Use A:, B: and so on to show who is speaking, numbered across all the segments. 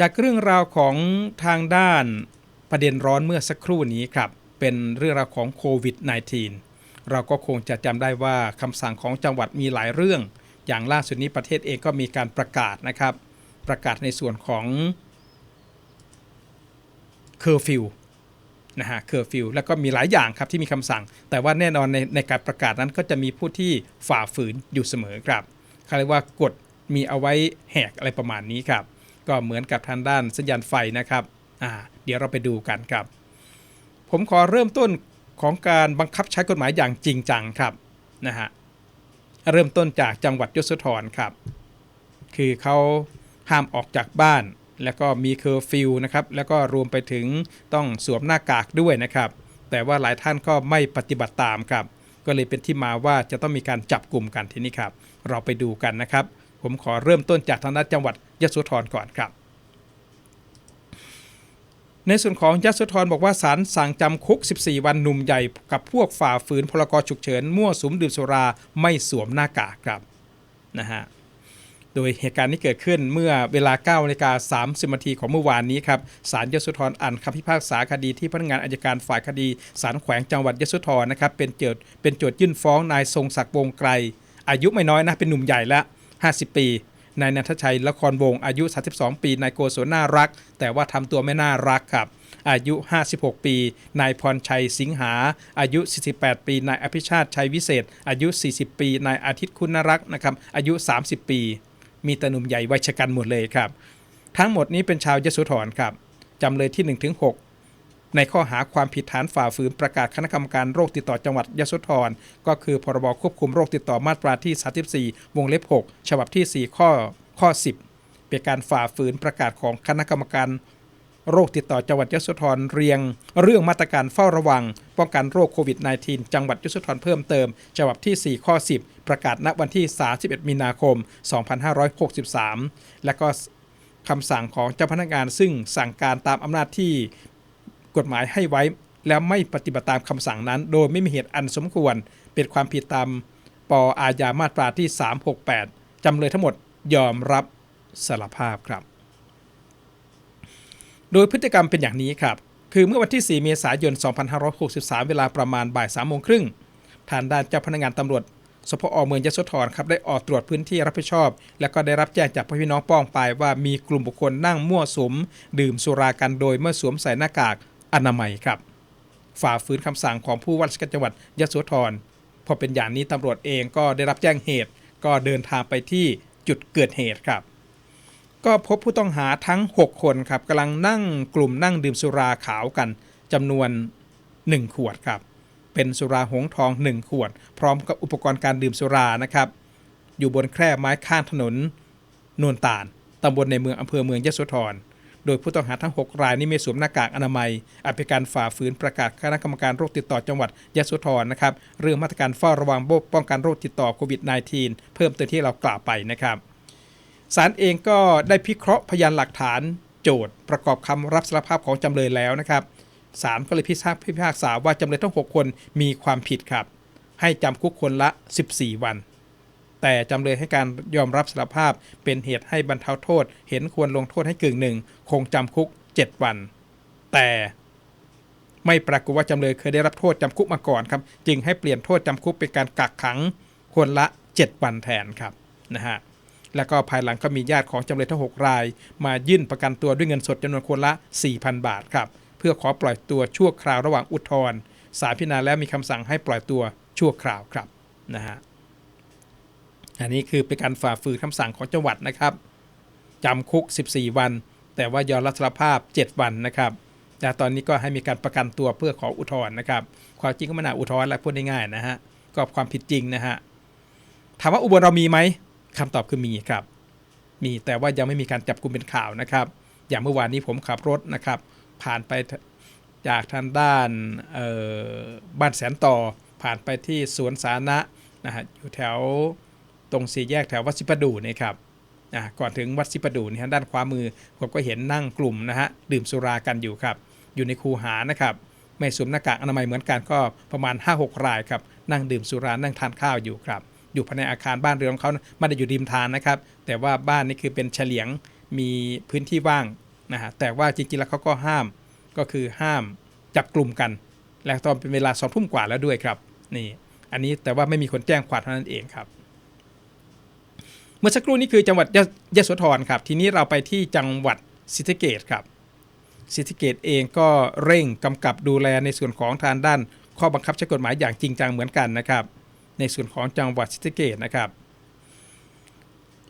A: จากเรื่องราวของทางด้านประเด็นร้อนเมื่อสักครู่นี้ครับ เป็นเรื่องราวของโควิด -19 เราก็คงจะจำได้ว่าคำสั่งของจังหวัดมีหลายเรื่อง อย่างล่าสุดนี้ประเทศเองก็มีการประกาศนะครับ ประกาศในส่วนของเคอร์ฟิวนะฮะเคอร์ฟิวแล้วก็มีหลายอย่างครับที่มีคำสั่ง แต่ว่าแน่นอนในในการประกาศนั้นก็จะมีผู้ที่ฝ่าฝืนอยู่เสมอครับเขาเรียกว่ากฎมีเอาไว้แหกอะไรประมาณนี้ครับ ก็เหมือนกับทางด้านสัญญาณไฟนะครับอ่าเดี๋ยวเราไปดูกันครับ ผมขอเริ่มต้นของการบังคับใช้กฎหมายอย่างจริงจังครับนะฮะเริ่มต้นจากจังหวัดยโสธรครับ คือเขาห้ามออกจากบ้าน แล้วก็มีเคอร์ฟิวนะครับ แล้วก็รวมไปถึงต้องสวมหน้ากากด้วยนะครับ แต่ว่าหลายท่านก็ไม่ปฏิบัติตามครับ ก็เลยเป็นที่มาว่าจะต้องมีการจับกลุ่มกันที่นี่ครับ เราไปดูกันนะครับ ผมขอเริ่มต้นจากทางด้านจังหวัดยะโสธรก่อนครับ ในส่วนของยะโสธรบอกว่าศาลสั่งจำคุก 14 วันหนุ่มใหญ่กับพวกฝ่าฝืนพรกฉุกเฉิน มั่วสุมดื่มสุราไม่สวมหน้ากากครับนะฮะโดยเหตุการณ์นี้เกิดขึ้นเมื่อเวลา9นาฬิกา30นาทีของเมื่อวานนี้ครับศาลยโสธรอ่านคำพิพากษาคดีที่พนักงานอัยการฝ่ายคดีศาลแขวงจังหวัดยโสธรนะครับเป็นโจทย์เป็นโจทยื่นฟ้องนายทรงศักดิ์วงไกลอายุไม่น้อยนะเป็นหนุ่มใหญ่แล้ว 50 ปีนายนันทชัยละครวงอายุ 32 ปีนายโกศลน่ารัก แต่ว่าทำตัวไม่น่ารักครับอายุ 56 ปี นายพรชัยสิงหา อายุ 48 ปี นายอภิชาติชัยวิเศษ อายุ 40 ปี นายอาทิตย์คุณรักษ์นะครับ อายุ 30 ปี มีต่หนุ่มใหญ่วัยชะกันหมดเลยครับ ทั้งหมดนี้เป็นชาวยโสธรครับ จำเลยที่ 1-6 ในข้อหาความผิดฐานฝ่าฝืนประกาศคณะกรรมการโรคติดต่อจังหวัดยะโสธรก็คือพรบควบคุมโรคติดต่อมาตราที่ 34 วงเล็บ 6 ฉบับที่ 4 ข้อข้อ 10 เป็นการฝ่าฝืนประกาศของคณะกรรมการโรคติดต่อจังหวัดยโสธรเรียง เรื่องมาตรการเฝ้าระวัง ป้องกันโรคโควิด -19 จังหวัดยโสธรเพิ่มเติม ฉบับที่ 4 ข้อ 10 ประกาศณวันที่ 31 มีนาคม 2563 และก็คำสั่งของเจ้าพนักงานซึ่งสั่งการตามอำนาจที่ กฎหมายให้ไว้ แล้วไม่ปฏิบัติตามคำสั่งนั้น โดยไม่มีเหตุอันสมควร เป็นความผิดตามปอาญามาตราที่ 368 จำเลยทั้งหมดยอมรับสารภาพครับ โดยพฤติกรรมเป็นอย่างนี้ครับ คือเมื่อวันที่ 4 เมษายน 2563 เวลาประมาณบ่าย3โมงครึ่งทางด้านเจ้าพนักงานตำรวจสพอเมืองยโสธรครับได้ออกตรวจพื้นที่รับผิดชอบ และก็ได้รับแจ้งจากพี่น้องป้องปว่ามีกลุ่มบุคคลนั่งมั่วสุม ดื่มสุรากันโดยเมื่อสวมใส่หน้ากาก อนามัยครับ ฝ่าฝืนคำสั่งของผู้ว่าราชการจังหวัดยโสธรพอเป็นอย่างนี้ตำรวจเองก็ได้รับแจ้งเหตุ ก็เดินทางไปที่จุดเกิดเหตุครับ ก็พบผู้ต้องหาทั้ง 6 คนครับกำลังนั่งกลุ่มนั่งดื่มสุราขาวกันจำนวน 1 ขวดครับ เป็นสุราหงทอง 1 ขวด พร้อมกับอุปกรณ์การดื่มสุรานะครับ อยู่บนแคร่ไม้ข้างถนนนวลตาลตำบลในเมืองอำเภอเมืองยโสธร โดยผู้ต้องหาทั้ง 6 รายนี้ไม่สวมหน้ากากอนามัยอาจเป็นการฝ่าฝืนประกาศคณะกรรมการโรคติดต่อจังหวัดยะโสธรนะครับเรื่องมาตรการเฝ้าระวังโรคป้องกันโรคติดต่อโควิด -19 เพิ่มเติมที่เรากล่าวไปนะครับศาลเองก็ได้พิเคราะห์พยานหลักฐานโจทย์ ประกอบคำรับสารภาพของจำเลยแล้วนะครับศาลก็เลยพิพากษาพิพากษาว่าจำเลยทั้ง 6 คนมีความผิดครับ ให้จำคุกคนละ 14 วัน แต่จำเลยให้การยอมรับสารภาพเป็นเหตุให้บรรเทาโทษ เห็นควรลงโทษให้กึ่งหนึ่งคงจำคุก 7 วัน แต่ไม่ปรากฏว่าจำเลยเคยได้รับโทษจำคุกมาก่อนครับ จึงให้เปลี่ยนโทษจำคุกเป็นการกักขังคนละ 7 วันแทนครับนะฮะแล้วก็ภายหลังก็มีญาติของจำเลยทั้ง6ราย มายื่นประกันตัวด้วยเงินสดจำนวนคนละ 4,000 บาทครับ เพื่อขอปล่อยตัวชั่วคราวระหว่างอุทธรณ์ศาลพิจารณาแล้วมีคำสั่งให้ปล่อยตัวชั่วคราวครับนะฮะ อันนี้คือเป็นการฝ่าฝืนคำสั่งของจังหวัดนะครับจำคุก 14 วัน แต่ว่ายอมรับสารภาพ 7 วันนะครับแต่ตอนนี้ก็ให้มีการประกันตัวเพื่อขออุทธรณ์นะครับความจริงก็ไม่น่าอุทธรณ์แล้วพูดง่ายๆนะฮะก็ความผิดจริงนะฮะถามว่าอุบลเรามีไหมคำตอบคือมีครับ มีแต่ว่ายังไม่มีการจับกลุ่มเป็นข่าวนะครับ อย่างเมื่อวานนี้ผมขับรถนะครับ ผ่านไปจากทางด้านบ้านแสนต่อ ผ่านไปที่สวนสาธารณะนะฮะอยู่แถว ตรงสี่แยกแถววัดสิปดูนี่ครับก่อนถึงวัดสิปดูนี่ด้านขวามือผมก็เห็นนั่งกลุ่มนะฮะดื่มสุรากันอยู่ครับ อยู่ในคูหานะครับไม่สวมหน้ากากอนามัยเหมือนกันก็ประมาณ 5-6 รายครับนั่งดื่มสุรานั่งทานข้าวอยู่ครับ อยู่ภายในอาคารบ้านเรือนของเขาไม่ได้อยู่ริมทางนะครับ แต่ว่าบ้านนี่คือเป็นเฉลียงมีพื้นที่ว่างนะฮะแต่ว่าจริงๆแล้วเขาก็ห้ามก็คือห้ามจับกลุ่มกัน และตอนเป็นเวลาสองทุ่มกว่าแล้วด้วยครับนี่อันนี้แต่ว่าไม่มีคนแจ้งความเท่านั้นเองครับ มื่อสักครู่นี้คือจังหวัดยะยโสธรครับ ทีนี้เราไปที่จังหวัดศรีสะเกษครับศรีสะเกษเองก็เร่งกำกับดูแลในส่วนของทางด้าน ข้อบังคับใช้กฎหมายอย่างจริงจังเหมือนกันนะครับ ในส่วนของจังหวัดศรีสะเกษนะครับ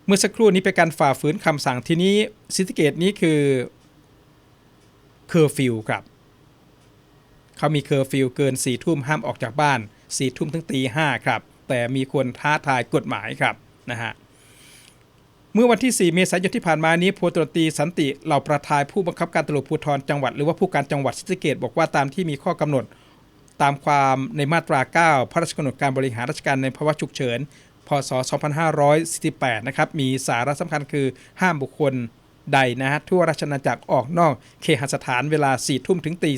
A: เมื่อสักครู่นี้เป็นการฝ่าฝืนคำสั่งทีนี้ศรีสะเกษนี้คือเคอร์ฟิวครับเขามีเคอร์ฟิวเกิน4ี่ทุ่มห้ามออกจากบ้าน4ี่ทุ่มถึงตีห้าครับ แต่มีคนท้าทายกฎหมายครับนะฮะ เมื่อวันที่ 4 เมษายนที่ผ่านมานี้พลตรวจตีสันติเหล่าประทายผู้บังคับการตำรวจภูธรจังหวัดหรือว่าผู้การจังหวัดศรีสะเกษบอกว่าตามที่มีข้อกำหนด ตามความในมาตรา 9 พระราชกำหนดการบริหารราชการในภาวะฉุกเฉิน พศ 2548 นะครับ มีสาระสำคัญคือห้ามบุคคลใดนะฮะทั่วราชอาจักรออกนอกเคหสถานเวลา 4 ทุ่มถึงตี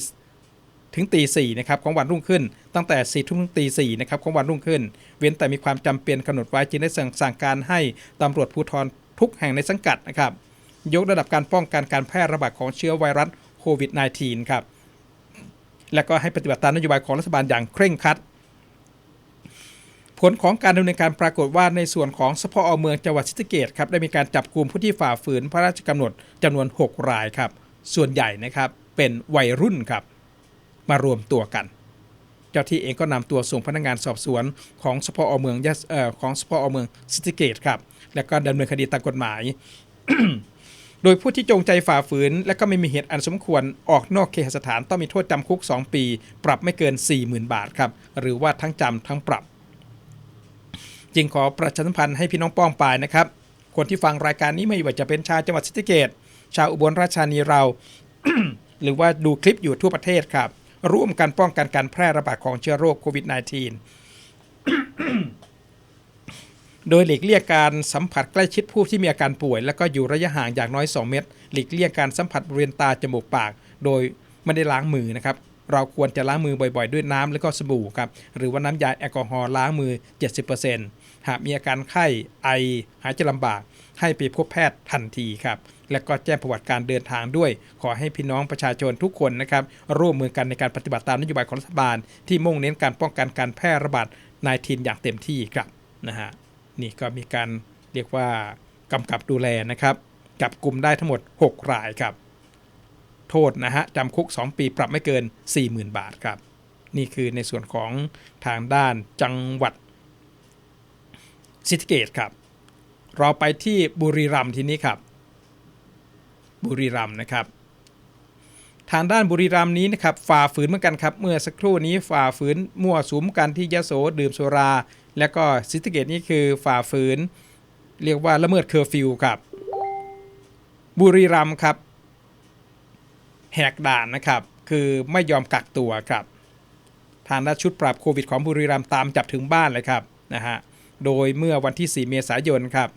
A: ถึงตีสี่นะครับของวันรุ่งขึ้น ตั้งแต่4ี่ทุ่มถึงตีสี่นะครับของวันรุ่งขึ้น เว้นแต่มีความจำเป็นกำหนดไว้จึงได้สั่งสั่งการให้ตำรวจภูธร ทุกแห่งในสังกัดนะครับ ยกระดับการป้องกันการแพร่ระบาดของเชื้อไวรัสโควิด -19 ครับ และก็ให้ปฏิบัติตามนโยบายของรัฐบาลอย่างเคร่งครัด ผลของการดำเนินการปรากฏว่าในส่วนของสพอเมืองจังหวัดศรีสะเกษครับได้มีการจับกลุ่มผู้ที่ฝ่าฝืนพระราชกำหนดจำนวน 6 รายครับ ส่วนใหญ่นะครับเป็นวัยรุ่นครับ มารวมตัวกันเจ้าที่เองก็นำตัวส่งพนักงานสอบสวนของสพอเมืองออของสพอเมืองศรีสะเกษครับ และก็ดำเนินคดีตามกฎหมาย โดยผู้ที่จงใจฝ่าฝืน และก็ไม่มีเหตุอันสมควรออกนอกเคหสถานต้องมีโทษจำคุก 2 ปี ปรับไม่เกิน 40,000 บาทครับ หรือว่าทั้งจำทั้งปรับ จึงขอประชาสัมพันธ์ให้พี่น้องป้องปายนะครับ คนที่ฟังรายการนี้ไม่ว่าจะเป็นชาวจังหวัดศรีสะเกษชาวอุบลราชธานีเรา หรือว่าดูคลิปอยู่ทั่วประเทศครับ ร่วมกันป้องกันการแพร่ระบาดของเชื้อโรคโควิด -19 โดยหลีกเลี่ยงการสัมผัสใกล้ชิดผู้ที่มีอาการป่วย และก็อยู่ระยะห่างอย่างน้อย 2 เมตร หลีกเลี่ยงการสัมผัสบริเวณตาจมูกปาก โดยไม่ได้ล้างมือนะครับเราควรจะล้างมือบ่อยๆ ด้วยน้ำและก็สบู่ครับหรือว่าน้ำยาแอลกอฮอล์ล้างมือ 70%หากมีอาการไข้ไอหายใจลำบาก ให้ไปพบแพทย์ทันทีครับและก็แจ้งประวัติการเดินทางด้วย ขอให้พี่น้องประชาชนทุกคนนะครับร่วมมือกันในการปฏิบัติตามนโยบายของรัฐบาล ที่มุ่งเน้นการป้องกันการแพร่ระบาดนายทีนอย่างเต็มที่ครับนะฮะ นี่ก็มีการเรียกว่ากำกับดูแลนะครับจับกลุ่มได้ทั้งหมด 6 รายครับ โทษนะฮะจำคุก 2 ปีปรับไม่เกิน 40,000 บาทครับ นี่คือในส่วนของทางด้านจังหวัดศรีสะเกตครับ เราไปที่บุรีรัมย์ทีนี้ครับ บุรีรัมย์นะครับ ทางด้านบุรีรัมย์นี้นะครับฝ่าฝืนเหมือนกันครับ เมื่อสักครู่นี้ฝ่าฝืนมั่วสุมกันที่ยโสดื่มสุรา และก็ศรีสะเกตนี่คือฝ่าฝืน เรียกว่าละเมิดเคอร์ฟิวครับ บุรีรัมย์ครับ แหกด่านนะครับ คือไม่ยอมกักตัวครับ ทางด้านชุดปราบโควิดของบุรีรัมย์ตามจับถึงบ้านเลยครับนะฮะ โดยเมื่อวันที่ 4 เมษายนครับ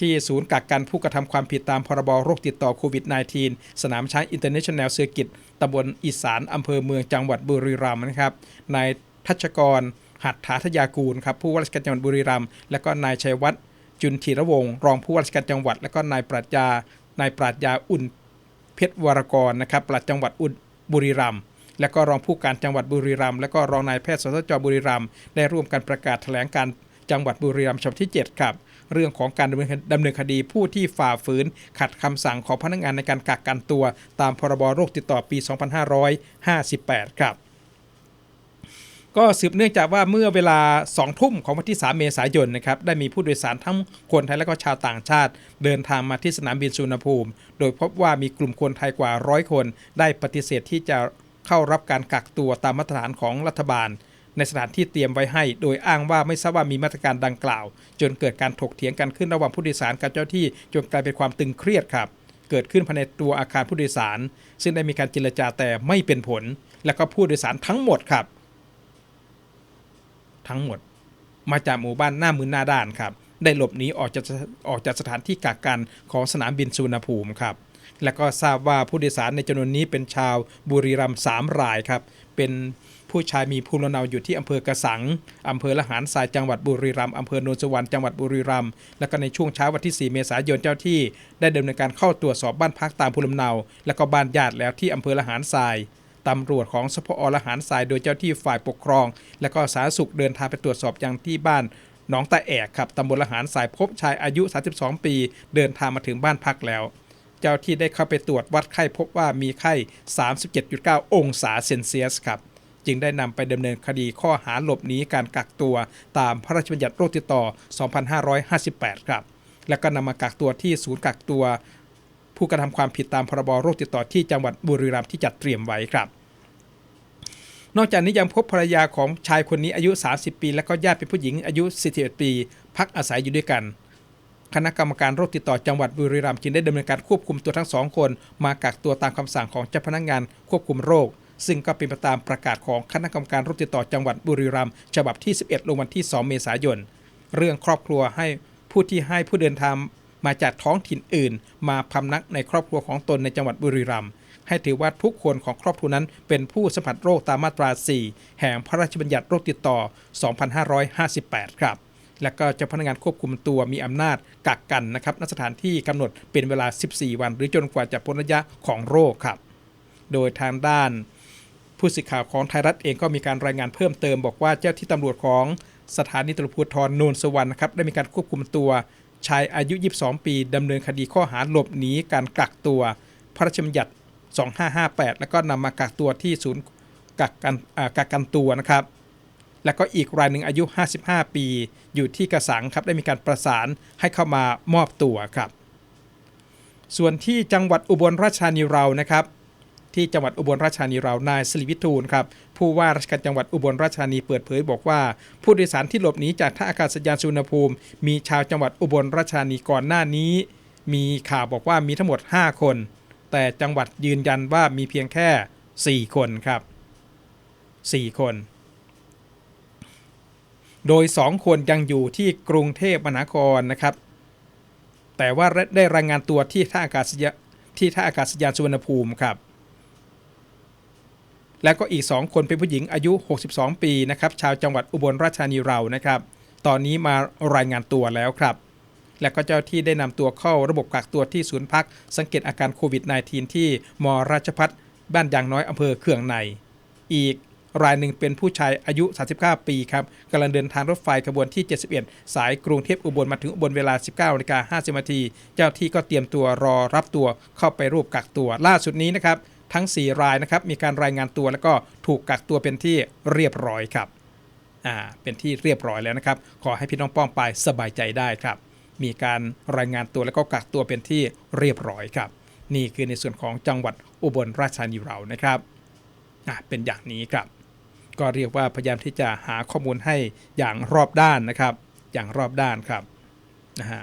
A: ที่ศูนย์กักกันผู้กระทำความผิดตามพรบโรคติดต่อโควิด -19 สนามช้างอินเตอร์เนชั่นแนลเซอร์กิตตำบลอีสานอำเภอเมืองจังหวัดบุรีรัมย์นะครับ นายทัชกร หัตถาทยากูลครับผู้ว่าราชการจังหวัดบุรีรัมย์และก็นายชัยวัฒน์จุนธีระวงศ์รองผู้ว่าราชการจังหวัด และก็นายปรัชญานายปรัชญาอุ่นเพชรวรกรนะครับปลัดจังหวัดอุดบุรีรัมย์และก็รองผู้การจังหวัดบุรีรัมย์และก็รองนายแพทย์สสจบุรีรัมย์ได้ร่วมกันประกาศแถลงการจังหวัดบุรีรัมย์ฉบับที่ 7 ครับ เรื่องของการดำเนินดำเนินคดีผู้ที่ฝ่าฝืน ขัดคำสั่งของพนักงานในการกักกันตัว ตามพรบโรคติดต่อปี 2558 ครับ ก็สืบเนื่องจากว่าเมื่อเวลา 2 ทุ่มของวันที่ 3 เมษายนนะครับได้มีผู้โดยสารทั้งคนไทยและก็ชาวต่างชาติ เดินทางมาที่สนามบินสุวรรณภูมิ โดยพบว่ามีกลุ่มคนไทยกว่าร้อยคน ได้ปฏิเสธที่จะเข้ารับการกักตัวตามมาตรฐานของรัฐบาล ในสถานที่เตรียมไว้ให้ โดยอ้างว่าไม่ทราบว่ามีมาตรการดังกล่าว จนเกิดการถกเถียงกันขึ้นระหว่างผู้โดยสารกับเจ้าที่จนกลายเป็นความตึงเครียดครับเกิดขึ้นภายในตัวอาคารผู้โดยสาร ซึ่งได้มีการเจรจาแต่ไม่เป็นผล และก็ผู้โดยสารทั้งหมดครับ ทั้งหมด มาจากหมู่บ้านหน้ามือหน้าด้านครับ ได้หลบหนีออกจากออกจากสถานที่กักกันของสนามบินสุวรรณภูมิครับ และก็ทราบว่าผู้โดยสารในจำนวนนี้เป็นชาวบุรีรัมย์สามรายครับ เป็นผู้ชายมีภูมิลำเนาอยู่ที่อำเภอกระสัง อำเภอละหารทรายจังหวัดบุรีรัมย์ อำเภอโนนสวรรค์จังหวัดบุรีรัมย์ แล้วก็ในช่วงเช้าวันที่ 4 เมษายนเจ้าที่ ได้ดำเนินการเข้าตรวจสอบบ้านพักตามภูมิลำเนา และก็บ้านญาติแล้วที่อำเภอละหารทราย ตำรวจของสพอละหารทรายโดยเจ้าที่ฝ่ายปกครอง และก็สาธารณสุขเดินทางไปตรวจสอบอยังที่บ้านหนองตาแอกครับตำบลละหารทรายพบชายอายุ 32 ปี เดินทางมาถึงบ้านพักแล้ว เจ้าที่ได้เข้าไปตรวจวัดไข้พบว่ามีไข้ 37.9 องศาเซนเซียสครับจึงได้นำไปดำเนินคดีข้อหาหลบหนีการกักตัวตามพระราชบัญญัติโรคติดต่อ 2558 ครับ แล้วก็นำมากักตัวที่ศูนย์กักตัว ผู้กระทำความผิดตามพรบโรคติดต่อที่จังหวัดบุรีรัมย์ที่จัดเตรียมไว้ครับ นอกจากนี้ยังพบภรรยาของชายคนนี้อายุ 30 ปี และก็ญาติเป็นผู้หญิงอายุ 41 ปี พักอาศัยอยู่ด้วยกัน คณะกรรมการโรคติดต่อจังหวัดบุรีรัมย์จึงได้ดำเนินการควบคุมตัวทั้งสองคนมากักตัวตามคำสั่งของเจ้าพนักงานควบคุมโรคซึ่งก็เป็นไปตามประกาศของคณะกรรมการโรคติดต่อจังหวัดบุรีรัมย์ฉบับที่ 11 ลงวันที่ 2 เมษายน เรื่องครอบครัวให้ผู้ที่ให้ผู้เดินทาง มาจากท้องถิ่นอื่น มาพำนักในครอบครัวของตนในจังหวัดบุรีรัมย์ให้ถือว่าทุกคนของครอบครัวนั้นเป็นผู้สัมผัสโรคตามมาตรา 4 แห่งพระราชบัญญัติโรคติดต่อ 2558 ครับ และก็เจ้าพนักงานควบคุมตัวมีอำนาจกักกันนะครับณสถานที่กำหนดเป็นเวลา 14 วัน หรือจนกว่าจะพ้นระยะของโรคครับ โดยทางด้าน ผู้สื่อข่าวของไทยรัฐเองก็มีการรายงานเพิ่มเติม บอกว่าเจ้าที่ตำรวจของสถานีตำรวจภูธรโนนสวรรค์นะครับได้มีการควบคุมตัว ชายอายุ 22 ปีดำเนินคดีข้อหาหลบหนีการกักตัว พระราชบัญญัติ 2558 แล้วก็นำมากักตัวที่ศูนย์กักกันกักกันตัวนะครับ แล้วก็อีกรายหนึ่งอายุ 55 ปี อยู่ที่กระสังครับได้มีการประสานให้เข้ามามอบตัวครับ ส่วนที่จังหวัดอุบลราชธานีเรานะครับ ที่จังหวัดอุบลราชธานีเรานายสิริวิทูลครับผู้ว่าราชการจังหวัดอุบลราชธานีเปิดเผยบอกว่า ผู้โดยสารที่หลบหนีจากท่าอากาศยานสุวรรณภูมิ มีชาวจังหวัดอุบลราชธานีก่อนหน้านี้ มีข่าวบอกว่ามีทั้งหมด 5 คน แต่จังหวัดยืนยันว่ามีเพียงแค่ 4 คนครับ 4 คน โดย 2 คนยังอยู่ที่กรุงเทพมหานครนะครับ แต่ว่าได้รายงานตัวที่ท่าอากาศยานที่ท่าอากาศยานสุวรรณภูมิครับ แล้วก็อีก 2 คนเป็นผู้หญิงอายุ 62 ปีนะครับชาวจังหวัดอุบลราชธานีเรานะครับ ตอนนี้มารายงานตัวแล้วครับ และก็เจ้าที่ได้นำตัวเข้าระบบกักตัวที่ศูนย์พัก สังเกตอาการโควิด -19 ที่มราชพัฒบ้านยางน้อยอำเภอเขื่องใน อีกรายหนึ่งเป็นผู้ชายอายุ 39 ปีครับกำลังเดินทางรถไฟขบวนที่ 71 สายกรุงเทพอุบลมาถึงอุบลเวลา 19นาฬิกา50นาที เจ้าที่ก็เตรียมตัวรอรับตัวเข้าไปรูปกักตัวล่าสุดนี้นะครับ ทั้ง 4 รายนะครับมีการรายงานตัวแล้วก็ถูกกักตัวเป็นที่เรียบร้อยครับอ่าเป็นที่เรียบร้อยแล้วนะครับ ขอให้พี่น้องป้องไปายสบายใจได้ครับ มีการรายงานตัวแล้วก็กักตัวเป็นที่เรียบร้อยครับ นี่คือในส่วนของจังหวัดอุบลราชธานีเรานะครับอ่าเป็นอย่างนี้ครับ ก็เรียกว่าพยายามที่จะหาข้อมูลให้อย่างรอบด้านนะครับ อย่างรอบด้านครับนะฮะ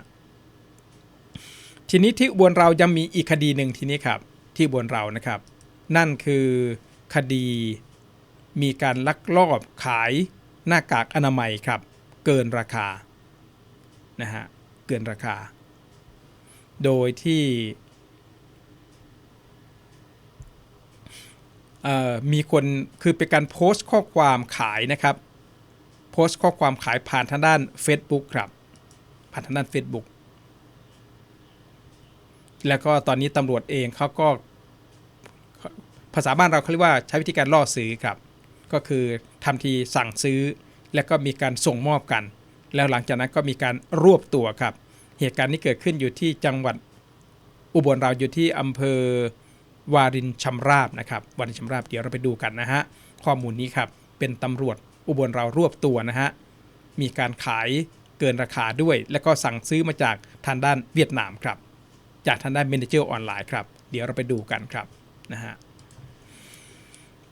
A: ทีนี้ที่อุบลเรายังมีอีกคดีหนึ่งทีนี้ครับ ที่อุบลเรานะครับ นั่นคือคดี มีการลักลอบขายหน้ากากอนามัยครับ เกินราคานะฮะเกินราคา โดยที่มีคนคือเป็นการโพสต์ข้อความขายนะครับ โพสต์ข้อความขายผ่านทางด้าน Facebook ครับ ผ่านทางด้าน Facebook แล้วก็ตอนนี้ตำรวจเองเขาก็ ภาษาบ้านเราเขาเรียกว่าใช้วิธีการล่อซื้อครับ ก็คือทำทีสั่งซื้อ แล้วก็มีการส่งมอบกัน แล้วหลังจากนั้นก็มีการรวบตัวครับ เหตุการณ์นี้เกิดขึ้นอยู่ที่จังหวัดอุบลเราอยู่ที่อำเภอวารินชำราบนะครับวารินชำราบเดี๋ยวเราไปดูกันนะฮะข้อมูลนี้ครับเป็นตำรวจอุบลเรารวบตัวนะฮะมีการขายเกินราคาด้วย แล้วก็สั่งซื้อมาจากทางด้านเวียดนามครับ จากทางด้านเมนเจอร์ออนไลน์ครับ เดี๋ยวเราไปดูกันครับนะฮะ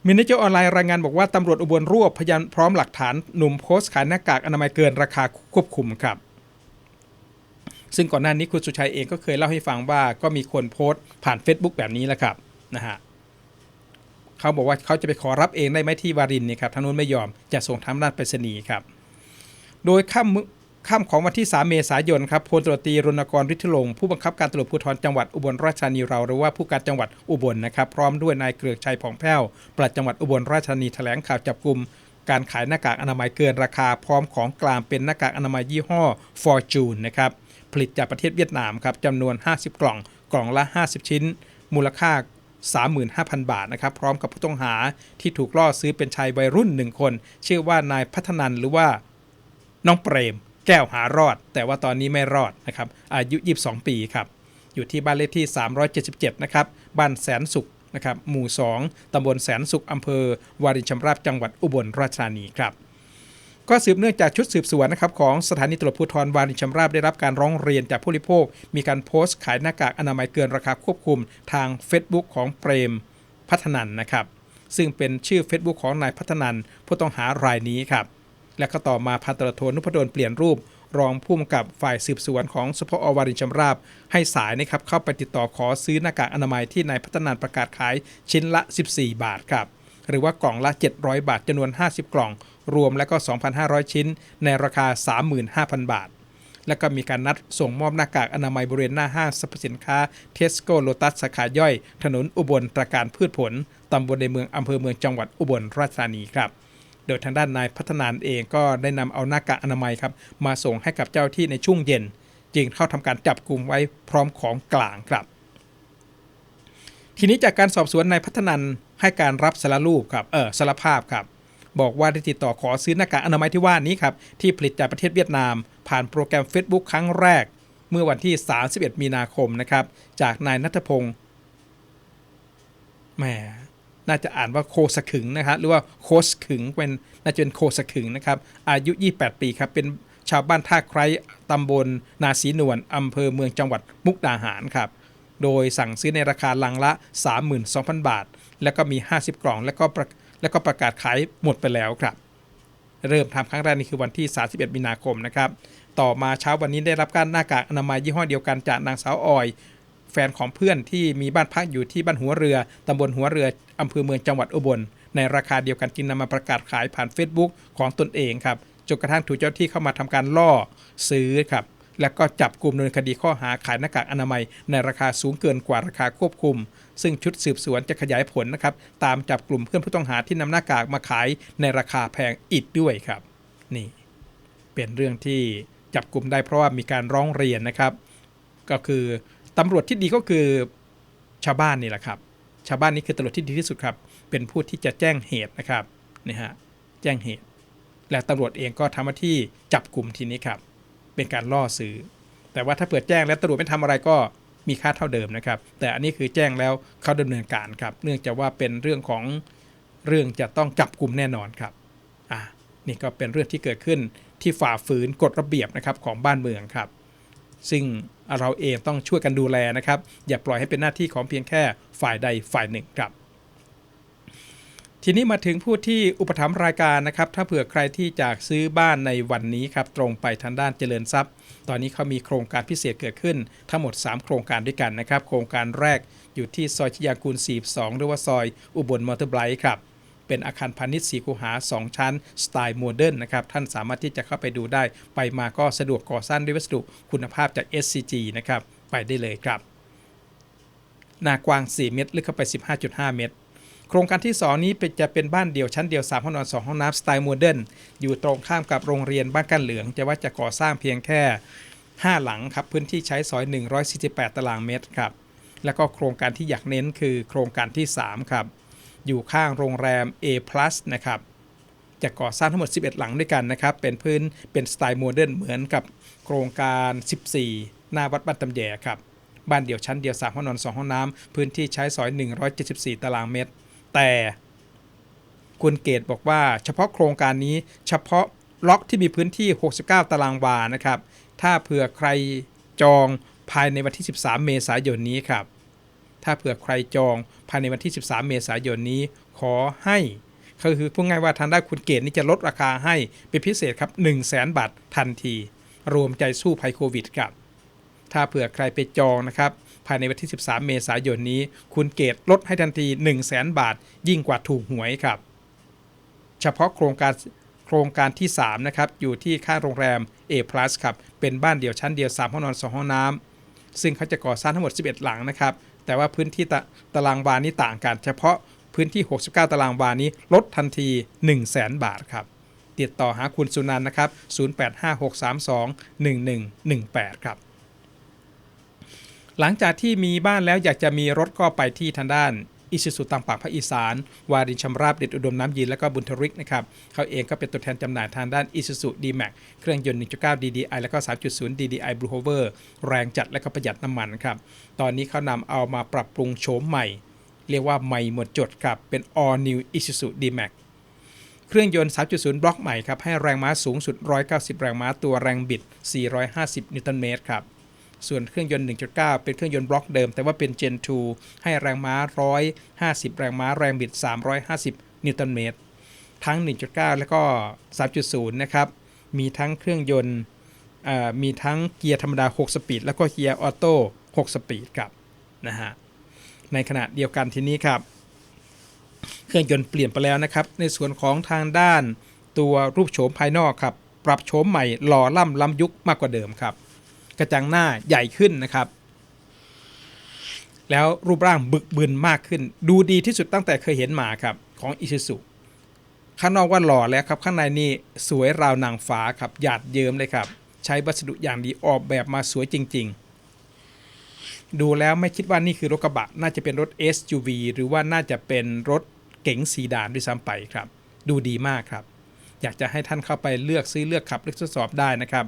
A: มินิเจอร์ออนไลน์รายงานบอกว่าตำรวจอุบลรวบพยานพร้อมหลักฐานหนุ่มโพสต์ขายหน้ากากอนามัยเกินราคาควบคุมครับ ซึ่งก่อนหน้านี้คุณสุชัยเองก็เคยเล่าให้ฟังว่าก็มีคนโพสต์ผ่าน Facebook แบบนี้แหละครับนะฮะเขาบอกว่าเขาจะไปขอรับเองได้ไหมที่วารินนี่ครับทางนู้นไม่ยอมจะส่งทางด้านไปรษณีย์ครับ โดยค่ำมื้อ ค่ำของวันที่ 3 เมษายนครับพลตรวจตีรณกรฤทธิลงค์ผู้บังคับการตำรวจภูธรจังหวัดอุบลราชธานีเราหรือว่าผู้การจังหวัดอุบลนะครับพร้อมด้วยนายเกลือกชัยผ่องแผ้วปลัดจังหวัดอุบลราชธานีแถลงข่าวจับกลุ่มการขายหน้ากากอนามัยเกินราคาพร้อมของกลางเป็นหน้ากากอนามัยยี่ห้อ Fortune นะครับผลิตจากประเทศเวียดนามครับจำนวน 50 กล่องกล่องละ 50 ชิ้น มูลค่า 35,000 บาทนะครับพร้อมกับผู้ต้องหาที่ถูกล่อซื้อเป็นชายวัยรุ่นหนึ่งคน ชื่อว่านายพัฒนันหรือว่าน้องเปรม แก้วหารอด แต่ว่าตอนนี้ไม่รอดนะครับอายุ 22 ปีครับอยู่ที่บ้านเลขที่ 377 นะครับบ้านแสนสุขนะครับหมู่ 2 ตำบลแสนสุขอำเภอ วารินชำราบจังหวัดอุบลราชธานีครับก็สืบเนื่องจากชุดสืบสวนนะครับของสถานีตำรวจภูธรวารินชำราบได้รับการร้องเรียนจากผู้บริโภค มีการโพสต์ขายหน้ากากอนามัยเกินราคาควบคุมทาง Facebook ของเปรมพัฒนันนะครับซึ่งเป็นชื่อ Facebook ของนายพัฒนันผู้ต้องหารายนี้ครับ และก็ต่อมาพันตรวจโทนุพดลเปลี่ยนรูป รองผู้กำกับฝ่ายสืบสวนของสพอวารินชำราบ ให้สายนะครับเข้าไปติดต่อขอซื้อหน้ากากอนามัยที่นายพัฒนานประกาศขายชิ้นละ 14 บาทครับหรือว่ากล่องละ 700 บาทจำนวน 50 กล่อง รวมแล้วก็ 2,500 ชิ้น ในราคา 35,000 บาท แล้วก็มีการนัดส่งมอบหน้ากากอนามัยบริเวณหน้าห้างสรรพสินค้าเทสโก้โลตัสสาขาย่อย ถนนอุบลตราการพืชผล ตำบลในเมืองอำเภอเมืองจังหวัดอุบลราชธานีครับ โดยทางด้านนายพัฒนานเองก็ได้นำเอาหน้ากากอนามัยครับมาส่งให้กับเจ้าที่ในช่วงเย็น จึงเข้าทำการจับกลุ่มไว้พร้อมของกลางครับทีนี้จากการสอบสวนนายพัฒนันให้การรับสารรูปครับเออสารภาพครับ บอกว่าได้ติดต่อขอซื้อหน้ากากอนามัยที่ว่านี้ครับ ที่ผลิตจากประเทศเวียดนาม ผ่านโปรแกรม Facebook ครั้งแรก เมื่อวันที่ 31 มีนาคมนะครับ จากนายนัทพงศ์แหม น่าจะอ่านว่าโคสขึงนะครับหรือว่าโคสขึงเป็นน่าจะเป็นโคสขึงนะครับอายุ 28 ปีครับเป็นชาวบ้านท่าไคร้ตำบลนาศีนวลอำเภอเมืองจังหวัดมุกดาหารครับโดยสั่งซื้อในราคาลังละ 32,000 บาท แล้วก็มี 50 กล่อง แล้วก็แล้วก็ประกาศขายหมดไปแล้วครับ เริ่มทำครั้งแรกนี่คือวันที่ 31 มีนาคมนะครับ ต่อมาเช้าวันนี้ได้รับการหน้ากากอนามัยยี่ห้อเดียวกันจากนางสาวออย แฟนของเพื่อนที่มีบ้านพักอยู่ที่บ้านหัวเรือตำบลหัวเรืออำเภอเมืองจังหวัดอุบล ในราคาเดียวกันจึงนำมาประกาศขายผ่าน Facebook ของตนเองครับจนกระทั่งถูกเจ้าที่เข้ามาทำการล่อซื้อครับแล้วก็จับกลุ่มดำเนินคดีข้อหาขายหน้ากากอนามัย ในราคาสูงเกินกว่าราคาควบคุม ซึ่งชุดสืบสวนจะขยายผลนะครับ ตามจับกลุ่มเพื่อนผู้ต้องหาที่นำหน้ากากมาขายในราคาแพงอีกด้วยครับ นี่ เป็นเรื่องที่จับกลุ่มได้เพราะว่ามีการร้องเรียนนะครับ ก็คือ ตำรวจที่ดีก็คือชาวบ้านนี่แหละครับ ชาวบ้านนี่คือตำรวจที่ดีที่สุดครับ เป็นผู้ที่จะแจ้งเหตุนะครับนี่ฮะแจ้งเหตุ และตำรวจเองก็ทำหน้าที่จับกลุ่มทีนี้ครับ เป็นการล่อซื้อ แต่ว่าถ้าเปิดแจ้งแล้วตำรวจไม่ทำอะไรก็มีค่าเท่าเดิมนะครับ แต่อันนี้คือแจ้งแล้วเขาดำเนินการครับ เนื่องจากว่าเป็นเรื่องของเรื่องจะต้องจับกลุ่มแน่นอนครับอ่านี่ก็เป็นเรื่องที่เกิดขึ้นที่ฝ่าฝืนกฎระเบียบนะครับของบ้านเมืองครับ ซึ่งเราเองต้องช่วยกันดูแลนะครับ อย่าปล่อยให้เป็นหน้าที่ของเพียงแค่ฝ่ายใดฝ่ายหนึ่งครับ ทีนี้มาถึงผู้ที่อุปถัมภ์รายการนะครับ ถ้าเผื่อใครที่จะซื้อบ้านในวันนี้ครับ ตรงไปทางด้านเจริญทรัพย์ ตอนนี้เขามีโครงการพิเศษเกิดขึ้น ทั้งหมด 3 โครงการด้วยกันนะครับ โครงการแรกอยู่ที่ซอยชยากูล42หรือว่าซอยอุบลมอเตอร์ไบค์ครับ เป็นอาคารพาณิชย์สีคูหา 2 ชั้น สไตล์โมเดิร์นนะครับ ท่านสามารถที่จะเข้าไปดูได้ ไปมาก็สะดวกก่อสร้างด้วยวัสดุคุณภาพจาก SCG นะครับ ไปได้เลยครับ หน้ากว้าง 4 เมตร ลึกเข้าไป 15.5 เมตรโครงการที่ 2 นี้จะเป็นบ้านเดี่ยวชั้นเดียว 3 ห้องนอน 2 ห้องน้ำสไตล์โมเดิร์นอยู่ตรงข้ามกับโรงเรียนบ้านกันเหลือง จะว่าจะก่อสร้างเพียงแค่ 5 หลังครับ พื้นที่ใช้สอย 148 ตารางเมตรครับ แล้วก็โครงการที่อยากเน้นคือโครงการที่ 3 ครับ อยู่ข้างโรงแรม A+ นะครับจะก่อสร้างทั้งหมด 11 หลังด้วยกันนะครับ เป็นพื้นเป็นสไตล์โมเดิร์นเหมือนกับโครงการ 14 หน้าวัดบ้านตำแยครับ บ้านเดี่ยวชั้นเดียว 3 ห้องนอน 2 ห้องน้ำ พื้นที่ใช้สอย 174 ตารางเมตร แต่คุณเกตบอกว่าเฉพาะโครงการนี้เฉพาะล็อกที่มีพื้นที่ 69 ตารางวานะครับ ถ้าเผื่อใครจองภายในวันที่ 13 เมษายนนี้ครับ ถ้าเผื่อใครจองภายในวันที่ 13 เมษายนนี้ขอให้ก็คือพูดง่ายว่าทางด้านคุณเกตนี่จะลดราคาให้เป็นพิเศษครับ 1 0 0 0 0แบาททันที รวมใจสู้ภัยโควิดครับ ถ้าเผื่อใครไปจองนะครับ ภายในวันที่ 13 เมษายนนี้ คุณเกตลดให้ทันที 1 0 0 0 0แบาท ยิ่งกว่าถูกหวยครับ เฉพาะโครงการโครงการที่ 3 นะครับ อยู่ที่ข้าโรงแรม A+ ครับ เป็นบ้านเดี่ยวชั้นเดียว 3 ห้องนอน 2 ห้องน้ำซึ่งเขาจะก่อสร้างทั้งหมด 11 หลังนะครับ แต่ว่าพื้นที่ตะตารางวานี้ต่างกัน เฉพาะพื้นที่ 69 ตารางวานี้ลดทันที 1 0 0 0 0แบาทครับ ติดต่อหาคุณสุนันนะครับ 0856321118 ครับหลังจากที่มีบ้านแล้วอยากจะมีรถก็ไปที่ทางด้าน อิชิสุตามปากภาคอีสาน วารินชำราบเด็ดอุดมน้ำยีนและก็บุญทริกนะครับเขาเองก็เป็นตัวแทนจำหน่ายทางด้านอิชิสุ D-Max เครื่องยนต์ 1.9 DDI แล้วก็ 3.0 DDI Blue Hover แรงจัดและก็ประหยัดน้ำมันครับตอนนี้เขานำเอามาปรับปรุงโฉมใหม่ เรียกว่าใหม่หมดจดครับเป็น All New Isuzu D-Max เครื่องยนต์ 3.0 บล็อกใหม่ครับให้แรงม้าสูงสุด 190 แรงม้าตัวแรงบิด 450 นิวตันเมตรครับ ส่วนเครื่องยนต์ 1.9 เป็นเครื่องยนต์บล็อกเดิม แต่ว่าเป็น Gen 2 ให้แรงม้า 150 แรงม้า แรงบิด 350 นิวตันเมตร ทั้ง 1.9 แล้วก็ 3.0 นะครับ มีทั้งเครื่องยนต์มีทั้งเกียร์ธรรมดา 6 สปีด แล้วก็เกียร์ออโต้ 6 สปีดครับ นะฮะ ในขณะเดียวกันทีนี้ครับ เครื่องยนต์เปลี่ยนไปแล้วนะครับ ในส่วนของทางด้านตัวรูปโฉมภายนอกครับ ปรับโฉมใหม่หล่อล่ำล้ำยุคมากกว่าเดิมครับ กระจังหน้าใหญ่ขึ้นนะครับ แล้วรูปร่างบึกบึนมากขึ้น ดูดีที่สุดตั้งแต่เคยเห็นมาครับของอิชิสุข้างนอกว่าหล่อแล้วครับ ข้างในนี่สวยราวนางฟ้าครับหยาดเยิ้มเลยครับ ใช้วัสดุอย่างดีออกแบบมาสวยจริง ๆ ดูแล้วไม่คิดว่านี่คือรถกระบะ น่าจะเป็นรถ SUV หรือว่าน่าจะเป็นรถเก๋งซีดานด้วยซ้ำไปครับ ดูดีมากครับ อยากจะให้ท่านเข้าไปเลือกซื้อเลือกขับเลือกทดสอบได้นะครับ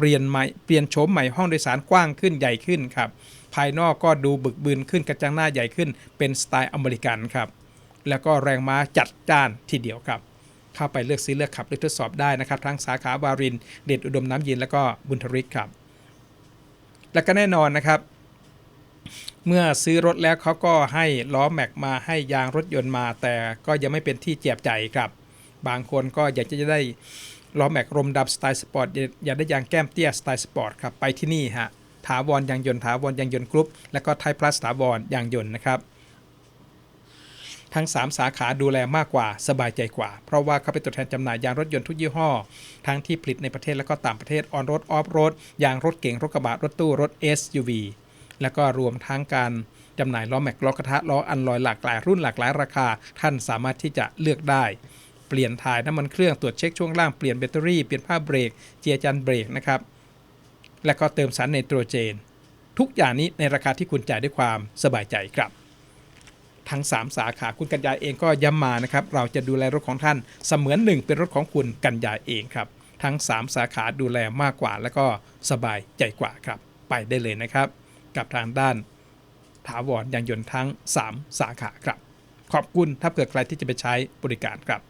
A: เปลี่ยนใหม่เปลี่ยนโฉมใหม่ห้องโดยสารกว้างขึ้นใหญ่ขึ้นครับภายนอกก็ดูบึกบึนขึ้นกระจังหน้าใหญ่ขึ้น เป็นสไตล์อเมริกันครับแล้วก็แรงม้าจัดจ้านทีเดียวครับ เข้าไปเลือกซื้อเลือกขับเลือกทดสอบได้นะครับ ทั้งสาขาวาริน เดชอุดมน้ำเย็นแล้วก็บุญทริกครับ และก็แน่นอนนะครับ เมื่อซื้อรถแล้วเขาก็ให้ล้อแม็กมาให้ยางรถยนต์มา แต่ก็ยังไม่เป็นที่เจียบใจครับ บางคนก็อยากจะได้ ล้อแม็กรมดำสไตล์สปอร์ตอยากได้ยางแก้มเตี้ยสไตล์สปอร์ตครับไปที่นี่ฮะถาวรยางยนต์ถาวรยางยนต์กรุ๊ปและก็ไทยพลัสถาวรยางยนต์นะครับทั้ง 3 สาขาดูแลมากกว่าสบายใจกว่า เพราะว่าเขาเป็นตัวแทนจำหน่ายยางรถยนต์ทุกยี่ห้อ ทั้งที่ผลิตในประเทศและก็ต่างประเทศออนรถออฟโรดยางรถเก๋งรถกระบะรถตู้รถ SUV แล้วก็รวมทั้งการจำหน่ายล้อแม็กล้อกระทะล้ออันลอยหลากหลายรุ่นหลากหลายราคา ท่านสามารถที่จะเลือกได้ เปลี่ยนถ่ายน้ำมันเครื่องตรวจเช็คช่วงล่างเปลี่ยนแบตเตอรี่เปลี่ยนผ้าเบรกเจียจันเบรกนะครับและก็เติมสารไนโตรเจน ทุกอย่างนี้ในราคาที่คุณจ่ายด้วยความสบายใจครับทั้ง 3 สาขาคุณกัญญาเองก็ย้ำมานะครับ เราจะดูแลรถของท่านเสมือนหนึ่งเป็นรถของคุณกัญญาเองครับ ทั้ง 3 สาขาดูแลมากกว่า แล้วก็สบายใจกว่าครับ ไปได้เลยนะครับ กับทางด้านถาวรยางยนต์ทั้ง 3 สาขาครับ ขอบคุณถ้าเกิดใครที่จะไปใช้บริการครับ